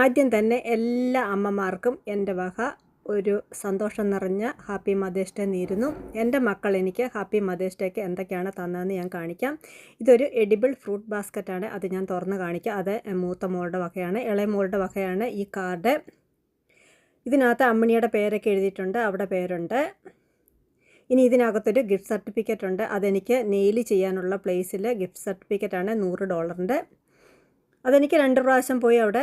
ആദ്യം തന്നെ എല്ലാ അമ്മമാർക്കും എന്റെ വക ഒരു സന്തോഷം നിറഞ്ഞ ഹാപ്പി മദേഴ്സ് ഡേ നേരുന്നു. എന്റെ മക്കൾ എനിക്ക് ഹാപ്പി മദേഴ്സ് ഡേക്ക് എന്തൊക്കെയാണ് തന്നതെന്ന് ഞാൻ കാണിക്കാം. ഇതൊരു എഡിബിൾ ഫ്രൂട്ട് ബാസ്ക്കറ്റാണ്. അത് ഞാൻ തുറന്ന് കാണിക്കാം. അത് മൂത്ത മോളുടെ വകയാണ്. ഇളയ മോളുടെ വകയാണ് ഈ കാർഡ്. ഇതിനകത്ത് അമ്മിണിയുടെ പേരൊക്കെ എഴുതിയിട്ടുണ്ട്. അവിടെ പേരുണ്ട്. ഇനി ഇതിനകത്തൊരു ഗിഫ്റ്റ് സർട്ടിഫിക്കറ്റ് ഉണ്ട്. അതെനിക്ക് നെയിൽ ചെയ്യാനുള്ള പ്ലേസിൽ ഗിഫ്റ്റ് സർട്ടിഫിക്കറ്റാണ് നൂറ് ഡോളറിന്റെ. അതെനിക്ക് രണ്ട് പ്രാവശ്യം പോയി അവിടെ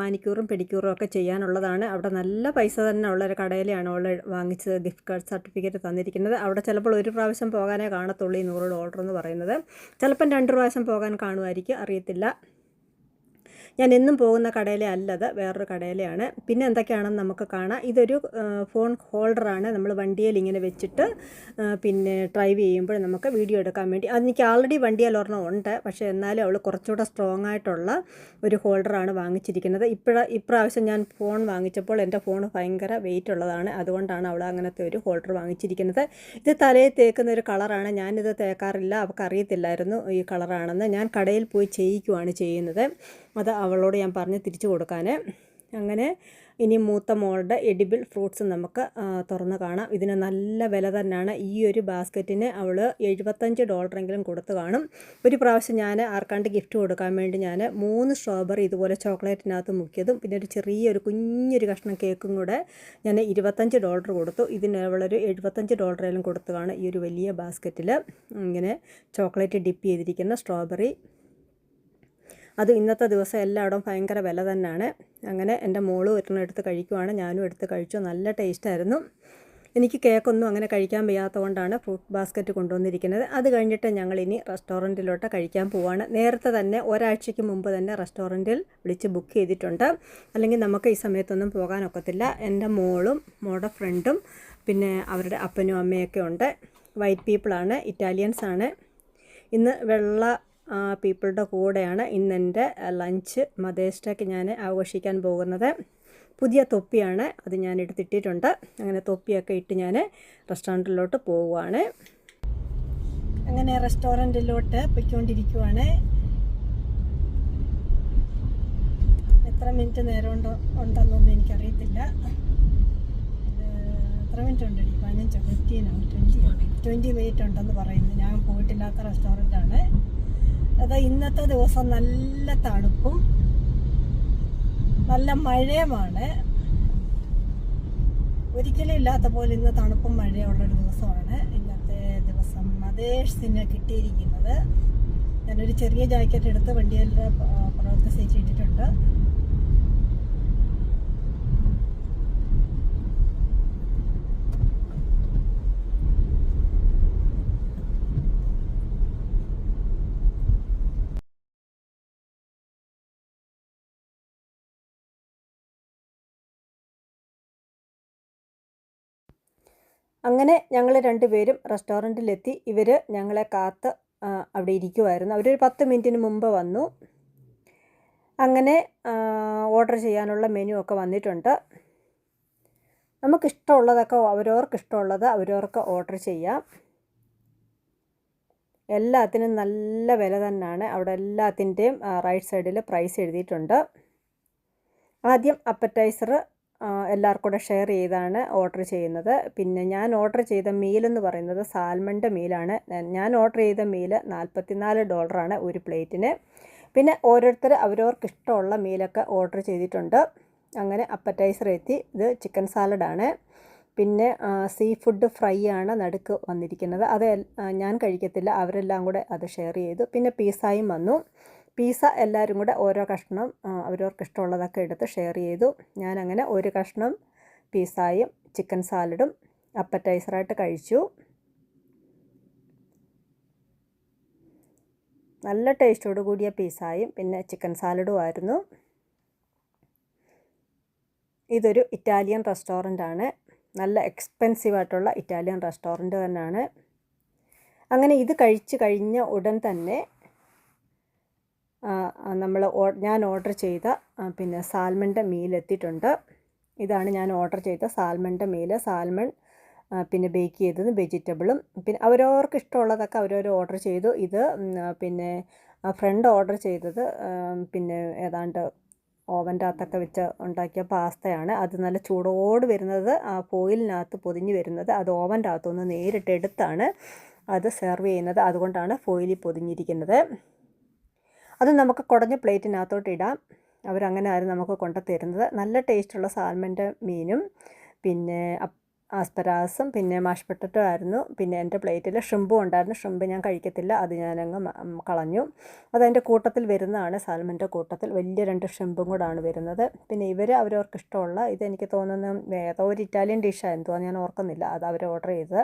മാനിക്യൂറും പെഡിക്യൂറും ഒക്കെ ചെയ്യാനുള്ളതാണ്. അവിടെ നല്ല പൈസ തന്നെ ഉള്ള ഒരു കടയിലാണ് അവൾ വാങ്ങിച്ചത് ഗിഫ്റ്റ് കാർഡ് സർട്ടിഫിക്കറ്റ് തന്നിരിക്കുന്നത്. അവിടെ ചിലപ്പോൾ ഒരു പ്രാവശ്യം പോകാനേ കാണത്തുള്ളൂ ഈ നൂറ് ഡോളർ എന്ന് പറയുന്നത്. ചിലപ്പം രണ്ട് പ്രാവശ്യം പോകാൻ കാണുമായിരിക്കും അറിയത്തില്ല. ഞാൻ എന്നും പോകുന്ന കടയിലെ അല്ലത് വേറൊരു കടയിലെയാണ്. പിന്നെ എന്തൊക്കെയാണെന്ന് നമുക്ക് കാണാം. ഇതൊരു ഫോൺ ഹോൾഡറാണ്. നമ്മൾ വണ്ടിയിൽ ഇങ്ങനെ വെച്ചിട്ട് പിന്നെ ഡ്രൈവ് ചെയ്യുമ്പോൾ നമുക്ക് വീഡിയോ എടുക്കാൻ വേണ്ടി. അതെനിക്ക് ആൾറെഡി വണ്ടിയിൽ ഒരെണ്ണം ഉണ്ട്. പക്ഷേ എന്നാലും അവൾ കുറച്ചുകൂടെ സ്ട്രോങ് ആയിട്ടുള്ള ഒരു ഹോൾഡറാണ് വാങ്ങിച്ചിരിക്കുന്നത്. ഇപ്പോഴ ഇപ്രാവശ്യം ഞാൻ ഫോൺ വാങ്ങിച്ചപ്പോൾ എന്റെ ഫോൺ ഭയങ്കര വെയിറ്റ് ഉള്ളതാണ്. അതുകൊണ്ടാണ് അവൾ അങ്ങനത്തെ ഒരു ഹോൾഡർ വാങ്ങിച്ചിരിക്കുന്നത്. ഇത് തലയിൽ തേക്കുന്ന ഒരു കളറാണ്. ഞാനിത് തേക്കാറില്ല. അവൾക്ക് അറിയത്തില്ലായിരുന്നു ഈ കളറാണെന്ന്. ഞാൻ കടയിൽ പോയി ചെയ്യിക്കുവാണ് ചെയ്യുന്നത്. അത് അവളോട് ഞാൻ പറഞ്ഞ് തിരിച്ചു കൊടുക്കാൻ അങ്ങനെ ഇനി മൂത്ത മോളുടെ എഡിബിൾ ഫ്രൂട്ട്സ് നമുക്ക് തുറന്ന് കാണാം. ഇതിന് നല്ല വില തന്നെയാണ്. ഈ ഒരു ബാസ്ക്കറ്റിന് അവൾ എഴുപത്തഞ്ച് ഡോളറെങ്കിലും കൊടുത്ത് കാണും. ഒരു പ്രാവശ്യം ഞാൻ ആർക്കാണ്ട് ഗിഫ്റ്റ് കൊടുക്കാൻ വേണ്ടി ഞാൻ മൂന്ന് സ്ട്രോബെറി ഇതുപോലെ ചോക്ലേറ്റിനകത്ത് മുക്കിയതും പിന്നെ ഒരു ചെറിയൊരു കുഞ്ഞൊരു കഷ്ണം കേക്കും കൂടെ ഞാൻ ഇരുപത്തഞ്ച് ഡോളർ കൊടുത്തു. ഇതിന് അവളൊരു എഴുപത്തഞ്ച് ഡോളറേലും കൊടുത്ത് കാണും ഈ ഒരു വലിയ ബാസ്ക്കറ്റിൽ ഇങ്ങനെ ചോക്ലേറ്റ് ഡിപ്പ് ചെയ്തിരിക്കുന്ന സ്ട്രോബെറി അത് ഇന്നത്തെ ദിവസം എല്ലായിടവും ഭയങ്കര വില തന്നെയാണ്. അങ്ങനെ എന്റെ മോളും ഒരെണ്ണം എടുത്ത് കഴിക്കുവാണ്. ഞാനും എടുത്ത് കഴിച്ചു. നല്ല ടേസ്റ്റായിരുന്നു എനിക്ക് കേക്കൊന്നും അങ്ങനെ കഴിക്കാൻ വയ്യാത്ത കൊണ്ടാണ് ഫ്രൂട്ട് ബാസ്ക്കറ്റ് കൊണ്ടുവന്നിരിക്കുന്നത്. അത് കഴിഞ്ഞിട്ട് ഞങ്ങൾ ഇനി റെസ്റ്റോറന്റിലോട്ട് കഴിക്കാൻ പോവാണ്. നേരത്തെ തന്നെ ഒരാഴ്ചയ്ക്ക് മുമ്പ് തന്നെ റെസ്റ്റോറന്റിൽ വിളിച്ച് ബുക്ക് ചെയ്തിട്ടുണ്ട്. അല്ലെങ്കിൽ നമുക്ക് ഈ സമയത്തൊന്നും പോകാനൊക്കത്തില്ല എന്റെ മോളും മോളുടെ ഫ്രണ്ടും പിന്നെ അവരുടെ അപ്പനും അമ്മയൊക്കെ ഉണ്ട്. വൈറ്റ് പീപ്പിളാണ് ഇറ്റാലിയൻസാണ് ഇന്ന് വെള്ള പീപ്പിളുടെ കൂടെയാണ് ഇന്നെന്റെ ലഞ്ച് മദേഴ്സ് ഡേക്ക് ഞാൻ ആഘോഷിക്കാൻ പോകുന്നത്. പുതിയ തൊപ്പിയാണ് അത് ഞാൻ എടുത്തിട്ടിട്ടുണ്ട്. അങ്ങനെ തൊപ്പിയൊക്കെ ഇട്ട് ഞാൻ റെസ്റ്റോറന്റിലോട്ട് പോവുകയാണ് അങ്ങനെ റെസ്റ്റോറന്റിലോട്ട് പൊയ്ക്കൊണ്ടിരിക്കുവാണ്. എത്ര മിനിറ്റ് നേരം ഉണ്ടോ ഉണ്ടെന്നൊന്നും എനിക്കറിയത്തില്ല. എത്ര മിനിറ്റ് ഉണ്ടടി പതിനഞ്ചോ ഫിഫ്റ്റീനോ ട്വന്റി ട്വന്റി മിനിറ്റ് ഉണ്ടെന്ന് പറയുന്നു. ഞാൻ പോയിട്ടില്ലാത്ത റെസ്റ്റോറന്റാണ് അത് ഇന്നത്തെ ദിവസം നല്ല തണുപ്പും നല്ല മഴയുമാണ്. ഒരിക്കലും ഇല്ലാത്ത പോലെ ഇന്ന് തണുപ്പും മഴയുള്ളൊരു ദിവസമാണ് ഇന്നത്തെ ദിവസം. മദേഴ്സിന് കിട്ടിയിരിക്കുന്നത്. ഞാനൊരു ചെറിയ ജാക്കറ്റ് എടുത്ത് വണ്ടിയിൽ പുറത്ത് അങ്ങനെ ഞങ്ങൾ രണ്ടുപേരും റെസ്റ്റോറന്റിലെത്തി. ഇവർ ഞങ്ങളെ കാത്ത് അവിടെ ഇരിക്കുമായിരുന്നു അവരൊരു പത്ത് മിനിറ്റിന് മുമ്പ് വന്നു. അങ്ങനെ ഓർഡർ ചെയ്യാനുള്ള മെനു ഒക്കെ വന്നിട്ടുണ്ട്. നമുക്കിഷ്ടമുള്ളതൊക്കെ അവരവർക്ക് ഇഷ്ടമുള്ളത് അവരവർക്ക് ഓർഡർ ചെയ്യാം. എല്ലാത്തിനും നല്ല വില തന്നെയാണ് അവിടെ എല്ലാത്തിന്റെയും റൈറ്റ് സൈഡിൽ പ്രൈസ് എഴുതിയിട്ടുണ്ട്. ആദ്യം അപ്പറ്റൈസർ എല്ലാവർക്കും കൂടെ ഷെയർ ചെയ്താണ് ഓർഡർ ചെയ്യുന്നത്. പിന്നെ ഞാൻ ഓർഡർ ചെയ്ത മീലെന്ന് പറയുന്നത് സാൽമണിന്റെ മീലാണ് ഞാൻ ഓർഡർ ചെയ്ത മീൽ നാൽപ്പത്തിനാല് ഡോളറാണ് ഒരു പ്ലേറ്റിന് പിന്നെ ഓരോരുത്തർ അവരവർക്ക് ഇഷ്ടമുള്ള മീലൊക്കെ ഓർഡർ ചെയ്തിട്ടുണ്ട്. അങ്ങനെ അപ്പറ്റൈസർ എത്തി. ഇത് ചിക്കൻ സാലഡാണ് പിന്നെ സീ ഫുഡ് ഫ്രൈ ആണ് നടുക്ക് വന്നിരിക്കുന്നത്. അത് ഞാൻ കഴിക്കത്തില്ല. അവരെല്ലാം കൂടെ അത് ഷെയർ ചെയ്തു. പിന്നെ പീസായും വന്നു. പീസ എല്ലാവരും കൂടെ ഓരോ കഷ്ണം അവരവർക്ക് ഇഷ്ടമുള്ളതൊക്കെ എടുത്ത് ഷെയർ ചെയ്തു. ഞാനങ്ങനെ ഒരു കഷ്ണം പീസായും ചിക്കൻ സാലഡും അപ്പറ്റൈസറായിട്ട് കഴിച്ചു. നല്ല ടേസ്റ്റോട് കൂടിയ പീസായും പിന്നെ ചിക്കൻ സാലഡും ആയിരുന്നു. ഇതൊരു ഇറ്റാലിയൻ റെസ്റ്റോറന്റ് ആണ്. നല്ല എക്സ്പെൻസീവ് ആയിട്ടുള്ള ഇറ്റാലിയൻ റെസ്റ്റോറന്റ് തന്നെയാണ്. അങ്ങനെ ഇത് കഴിച്ച് കഴിഞ്ഞ ഉടൻ തന്നെ നമ്മൾ ഞാൻ ഓർഡർ ചെയ്ത പിന്നെ സാൽമണിന്റെ മീൽ എത്തിയിട്ടുണ്ട്. ഇതാണ് ഞാൻ ഓർഡർ ചെയ്ത സാൽമണിന്റെ മീൽ. സാൽമൺ പിന്നെ ബേക്ക് ചെയ്തത് വെജിറ്റബിളും. പിന്നെ അവരവർക്ക് ഇഷ്ടമുള്ളതൊക്കെ അവരവർ ഓർഡർ ചെയ്തു. ഇത് പിന്നെ ഫ്രണ്ട് ഓർഡർ ചെയ്തത് പിന്നെ ഏതാണ്ട് ഓവന്റെ അകത്തൊക്കെ വെച്ച് ഉണ്ടാക്കിയ പാസ്തയാണ്. അത് നല്ല ചൂടോട് വരുന്നത് ആ ഫോയിലിനകത്ത് പൊതിഞ്ഞ് വരുന്നത്. അത് ഓവന്റെ അകത്തുനിന്ന് നേരിട്ട് എടുത്താണ് അത് സെർവ് ചെയ്യുന്നത്. അതുകൊണ്ടാണ് ഫോയിലിൽ പൊതിഞ്ഞിരിക്കുന്നത്. അത് നമുക്ക് കുടഞ്ഞ പ്ലേറ്റിനകത്തോട്ട് ഇടാം. അവരങ്ങനെ ആയിരുന്നു നമുക്ക് കൊണ്ടു തരുന്നത് നല്ല ടേസ്റ്റുള്ള സാൽമന്റെ മീനും പിന്നെ ആസ്പരാസും പിന്നെ മാഷ് ആയിരുന്നു. പിന്നെ എന്റെ പ്ലേറ്റിൽ ഷ്രിമ്പും ഉണ്ടായിരുന്നു. ഷ്രിമ്പ് ഞാൻ കഴിക്കത്തില്ല. അത് ഞാനങ്ങ് കളഞ്ഞു. അതതിന്റെ കൂട്ടത്തിൽ വരുന്നതാണ് സാൽമന്റെ കൂട്ടത്തിൽ. വലിയ രണ്ട് ഷ്രിമ്പും കൂടാണ് വരുന്നത്. പിന്നെ ഇവർ അവരവർക്ക് ഇഷ്ടമുള്ള ഇതെനിക്ക് തോന്നുന്നു ഏതോ ഒരു ഇറ്റാലിയൻ ഡിഷായിരുന്നു തോന്നുന്നു ഞാൻ ഓർക്കുന്നില്ല. അത് അവർ ഓർഡർ ചെയ്തത്.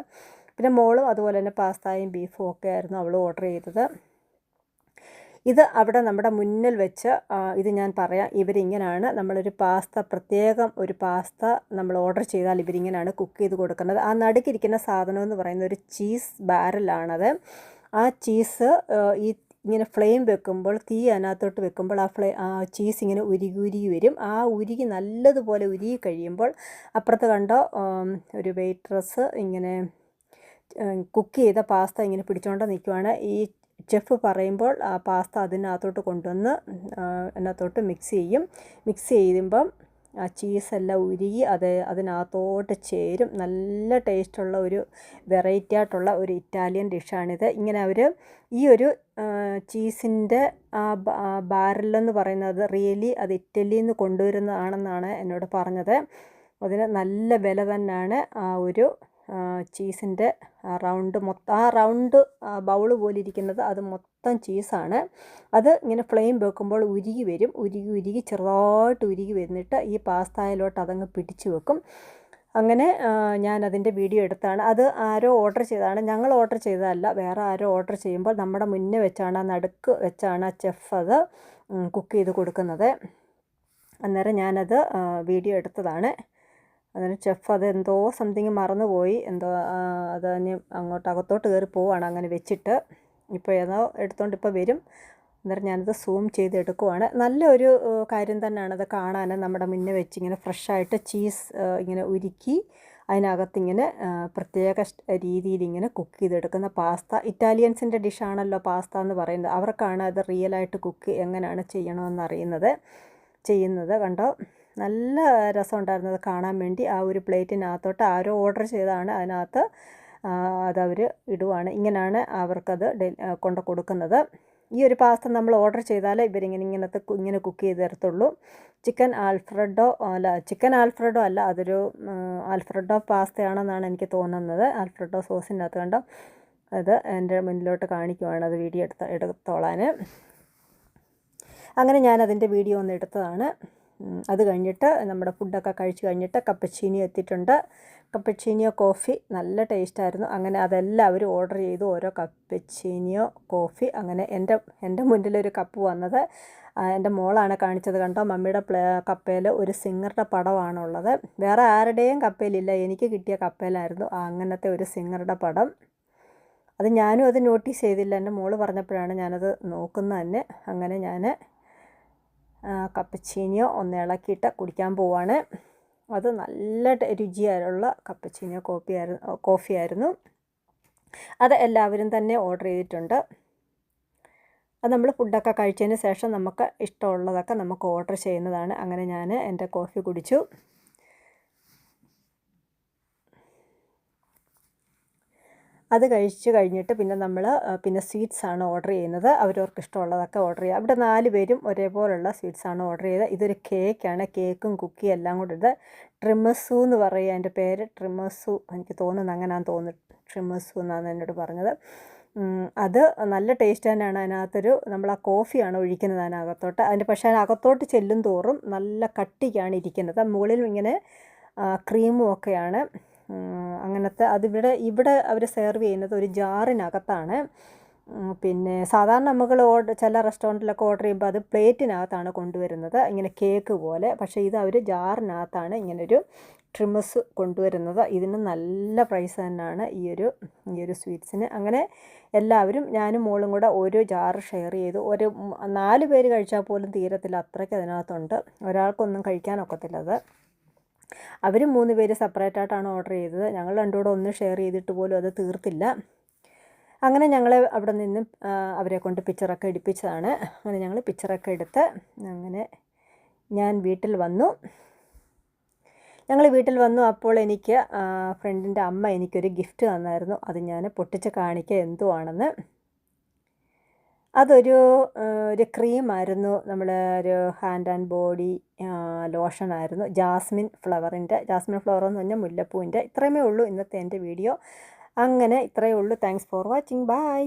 പിന്നെ മോളും അതുപോലെ തന്നെ പാസ്തയും ബീഫും ഒക്കെ ആയിരുന്നു അവൾ ഓർഡർ ചെയ്തത്. ഇത് അവിടെ നമ്മുടെ മുന്നിൽ വെച്ച് ഇത് ഞാൻ പറയാം. ഇവരിങ്ങനെയാണ് നമ്മളൊരു പാസ്ത പ്രത്യേകം ഒരു പാസ്ത നമ്മൾ ഓർഡർ ചെയ്താൽ ഇവരിങ്ങനെയാണ് കുക്ക് ചെയ്ത് കൊടുക്കുന്നത്. ആ നടുക്കിരിക്കുന്ന സാധനം എന്ന് പറയുന്ന ഒരു ചീസ് ബാരലാണത്. ആ ചീസ് ഈ ഇങ്ങനെ ഫ്ലെയിം വെക്കുമ്പോൾ തീ അതിനകത്തോട്ട് വെക്കുമ്പോൾ ആ ഫ്ലേ ആ ചീസ് ഇങ്ങനെ ഉരുകി ഉരുകി വരും. ആ ഉരുകി നല്ലതുപോലെ ഉരുകി കഴിയുമ്പോൾ അപ്പുറത്ത് കണ്ടോ ഒരു വെയിട്രസ് ഇങ്ങനെ കുക്ക് ചെയ്ത പാസ്ത ഇങ്ങനെ പിടിച്ചുകൊണ്ട് നിൽക്കുവാണ്. ഈ ചെഫ് പറയുമ്പോൾ ആ പാസ്ത അതിനകത്തോട്ട് കൊണ്ടുവന്ന് അതിനകത്തോട്ട് മിക്സ് ചെയ്യും. മിക്സ് ചെയ്യുമ്പം ആ ചീസെല്ലാം ഉരുകി അത് അതിനകത്തോട്ട് ചേരും. നല്ല ടേസ്റ്റുള്ള ഒരു വെറൈറ്റി ആയിട്ടുള്ള ഒരു ഇറ്റാലിയൻ ഡിഷാണിത് ഇങ്ങനെ അവർ ഈ ഒരു ചീസിന്റെ ആ ബാരലെന്ന് പറയുന്നത് റിയലി അത് ഇറ്റലിയിൽ നിന്ന് കൊണ്ടുവരുന്നതാണെന്നാണ് എന്നോട് പറഞ്ഞത്. അതിന് നല്ല വില തന്നെയാണ് ആ ഒരു ചീസിന്റെ റൗണ്ട് മൊത്തം ആ റൗണ്ട് ബൗൾ പോലെ ഇരിക്കുന്നത് അത് മൊത്തം ചീസാണ്. അത് ഇങ്ങനെ ഫ്ലെയിം വെക്കുമ്പോൾ ഉരുകി വരും. ഉരുകി ഉരുകി ചെറുതായിട്ട് ഉരുകി വന്നിട്ട് ഈ പാസ്തായിലോട്ട് അതങ്ങ് പിടിച്ചു വെക്കും. അങ്ങനെ ഞാൻ അതിന്റെ വീഡിയോ എടുത്താണ്. അത് ആരോ ഓർഡർ ചെയ്തതാണ്. ഞങ്ങൾ ഓർഡർ ചെയ്തതല്ല. വേറെ ആരോ ഓർഡർ ചെയ്യുമ്പോൾ നമ്മുടെ മുന്നേ വെച്ചാണ് ആ നടുക്ക് വെച്ചാണ് ആ ചെഫ് അത് കുക്ക് ചെയ്ത് കൊടുക്കുന്നത്. അന്നേരം ഞാനത് വീഡിയോ എടുത്തതാണ്. അതിന് ചെഫ് അതെന്തോ സംതിങ് മറന്നുപോയി. എന്തോ അത് ഇനി അങ്ങോട്ട് അകത്തോട്ട് കയറി പോവാണ് അങ്ങനെ വെച്ചിട്ട്. ഇപ്പോൾ ഏതോ എടുത്തോണ്ട് ഇപ്പോൾ വരും. അന്നേരം ഞാനത് സൂം ചെയ്ത് എടുക്കുവാണ്. നല്ലൊരു കാര്യം തന്നെയാണ് അത് കാണാൻ നമ്മുടെ മുന്നേ വെച്ച് ഇങ്ങനെ ഫ്രഷായിട്ട് ചീസ് ഇങ്ങനെ ഉരുക്കി അതിനകത്തിങ്ങനെ പ്രത്യേക രീതിയിൽ ഇങ്ങനെ കുക്ക് ചെയ്തെടുക്കുന്ന പാസ്ത. ഇറ്റാലിയൻസിന്റെ ഡിഷാണല്ലോ പാസ്ത എന്ന് പറയുന്നത്. അവർക്കാണ് അത് റിയലായിട്ട് കുക്ക് എങ്ങനെയാണ് ചെയ്യണമെന്ന് അറിയുന്നത്. ചെയ്യുന്നത് കണ്ടോ? നല്ല രസമുണ്ടായിരുന്നു അത് കാണാൻ വേണ്ടി ആ ഒരു പ്ലേറ്റിനകത്തോട്ട് ആരോ ഓർഡർ ചെയ്താണ് അതിനകത്ത് അതവർ ഇടുവാണ്. ഇങ്ങനെയാണ് അവർക്കത് കൊണ്ട് കൊടുക്കുന്നത്. ഈ ഒരു പാസ്ത നമ്മൾ ഓർഡർ ചെയ്താൽ ഇവരിങ്ങനെ ഇങ്ങനത്തെ ഇങ്ങനെ കുക്ക് ചെയ്ത് തരത്തുള്ളൂ. ചിക്കൻ ആൽഫ്രഡോ അല്ല ചിക്കൻ ആൽഫ്രഡോ അല്ല അതൊരു ആൽഫ്രഡോ പാസ്തയാണെന്നാണ് എനിക്ക് തോന്നുന്നത്. ആൽഫ്രഡോ സോസിനകത്ത് കണ്ടോ? അത് എന്റെ മുന്നിലോട്ട് കാണിക്കുവാണ് അത് വീഡിയോ എടുത്ത എടുത്തോളാൻ. അങ്ങനെ ഞാനതിന്റെ വീഡിയോ ഒന്ന് എടുത്തതാണ്. അത് കഴിഞ്ഞിട്ട് നമ്മുടെ ഫുഡൊക്കെ കഴിച്ച് കഴിഞ്ഞിട്ട് കപ്പച്ചീനിയോ എത്തിയിട്ടുണ്ട്. കപ്പച്ചീനിയോ കോഫി നല്ല ടേസ്റ്റായിരുന്നു അങ്ങനെ അതെല്ലാവരും ഓർഡർ ചെയ്തു. ഓരോ കപ്പച്ചീനിയോ കോഫി അങ്ങനെ എന്റെ എന്റെ മുന്നിലൊരു കപ്പ് വന്നത്. എന്റെ മോളാണ് കാണിച്ചത് കണ്ടോ? മമ്മിയുടെ പ്ലേ കപ്പയിൽ ഒരു സിംഗറുടെ പടമാണുള്ളത്. വേറെ ആരുടെയും കപ്പയിലില്ല എനിക്ക് കിട്ടിയ കപ്പയിലായിരുന്നു അങ്ങനത്തെ ഒരു സിംഗറുടെ പടം. അത് ഞാനും അത് നോട്ടീസ് ചെയ്തില്ല. എന്റെ മോൾ പറഞ്ഞപ്പോഴാണ് ഞാനത് നോക്കുന്നത് തന്നെ. അങ്ങനെ ഞാൻ കപ്പച്ചീനിയോ ഒന്ന് ഇളക്കിയിട്ട് കുടിക്കാൻ പോവാണ്. അത് നല്ല രുചിയായുള്ള കപ്പച്ചീനിയോ കോഫി ആയിരുന്നു കോഫി ആയിരുന്നു. അത് എല്ലാവരും തന്നെ ഓർഡർ ചെയ്തിട്ടുണ്ട്. അത് നമ്മൾ ഫുഡൊക്കെ കഴിച്ചതിന് ശേഷം നമുക്ക് ഇഷ്ടമുള്ളതൊക്കെ നമുക്ക് ഓർഡർ ചെയ്യുന്നതാണ്. അങ്ങനെ ഞാൻ എന്റെ കോഫി കുടിച്ചു. അത് കഴിച്ച് കഴിഞ്ഞിട്ട് പിന്നെ നമ്മൾ പിന്നെ സ്വീറ്റ്സ് ആണ് ഓർഡർ ചെയ്യുന്നത്. അവരവർക്ക് ഇഷ്ടമുള്ളതൊക്കെ ഓർഡർ ചെയ്യുക. അവിടെ നാല് പേരും ഒരേപോലുള്ള സ്വീറ്റ്സ് ആണ് ഓർഡർ ചെയ്തത്. ഇതൊരു കേക്കാണ്. കേക്കും കുക്കിയും എല്ലാം കൂടെ ഇത് ട്രിമസു എന്ന് പറയുക എന്റെ പേര് ട്രിമസു. എനിക്ക് തോന്നുന്നു അങ്ങനെയാണ് തോന്നുന്നത് ട്രിമസു എന്നാണ് എന്നോട് പറഞ്ഞത്. അത് നല്ല ടേസ്റ്റ് തന്നെയാണ്. അതിനകത്തൊരു നമ്മൾ ആ കോഫിയാണ് ഒഴിക്കുന്നത് അതിനകത്തോട്ട്. അതിന്റെ പക്ഷേ അതിനകത്തോട്ട് ചെല്ലും തോറും നല്ല കട്ടിക്കാണ് ഇരിക്കുന്നത്. മുകളിൽ ഇങ്ങനെ ക്രീമും ഒക്കെയാണ് അങ്ങനത്തെ അതിവിടെ ഇവിടെ അവർ സെർവ് ചെയ്യുന്നത് ഒരു ജാറിനകത്താണ്. പിന്നെ സാധാരണ നമ്മൾ ഓർഡർ ചില റെസ്റ്റോറന്റിലൊക്കെ ഓർഡർ ചെയ്യുമ്പോൾ അത് പ്ലേറ്റിനകത്താണ് കൊണ്ടുവരുന്നത്. ഇങ്ങനെ കേക്ക് പോലെ. പക്ഷേ ഇത് അവർ ജാറിനകത്താണ് ഇങ്ങനൊരു ട്രിമസ് കൊണ്ടുവരുന്നത്. ഇതിന് നല്ല പ്രൈസ് തന്നെയാണ് ഈ ഒരു ഈ ഒരു സ്വീറ്റ്സിന് അങ്ങനെ എല്ലാവരും ഞാനും മോളും കൂടെ ഒരു ജാറ് ഷെയർ ചെയ്തു. ഒരു നാല് പേര് കഴിച്ചാൽ പോലും തീരത്തില്ല. അത്രയ്ക്ക് അതിനകത്തുണ്ട്. ഒരാൾക്കൊന്നും കഴിക്കാനൊക്കത്തില്ല അത്. അവർ മൂന്ന് പേര് സെപ്പറേറ്റ് ആയിട്ടാണ് ഓർഡർ ചെയ്തത്. ഞങ്ങൾ രണ്ടുകൂടെ ഒന്ന് ഷെയർ ചെയ്തിട്ട് പോലും അത് തീർത്തില്ല. അങ്ങനെ ഞങ്ങൾ അവിടെ നിന്ന് അവരെ കൊണ്ട് പിക്ചറൊക്കെ എടുപ്പിച്ചതാണ്. അങ്ങനെ ഞങ്ങൾ പിക്ചറൊക്കെ എടുത്ത് അങ്ങനെ ഞാൻ വീട്ടിൽ വന്നു. ഞങ്ങൾ വീട്ടിൽ വന്നു അപ്പോൾ എനിക്ക് ഫ്രണ്ടിന്റെ അമ്മ എനിക്കൊരു ഗിഫ്റ്റ് തന്നായിരുന്നു. അത് ഞാൻ പൊട്ടിച്ച് കാണിക്കുക എന്തുവാണെന്ന് അതൊരു ഒരു ക്രീമായിരുന്നു. നമ്മൾ ഒരു ഹാൻഡ് ആൻഡ് ബോഡി ലോഷനായിരുന്നു. ജാസ്മിൻ ഫ്ലവറിന്റെ ജാസ്മിൻ ഫ്ലവർ എന്ന് പറഞ്ഞാൽ മുല്ലപ്പൂവിന്റെ. ഇത്രയുമേ ഉള്ളൂ ഇന്നത്തെ എന്റെ വീഡിയോ. അങ്ങനെ ഇത്രയേ ഉള്ളൂ. Thanks for watching bye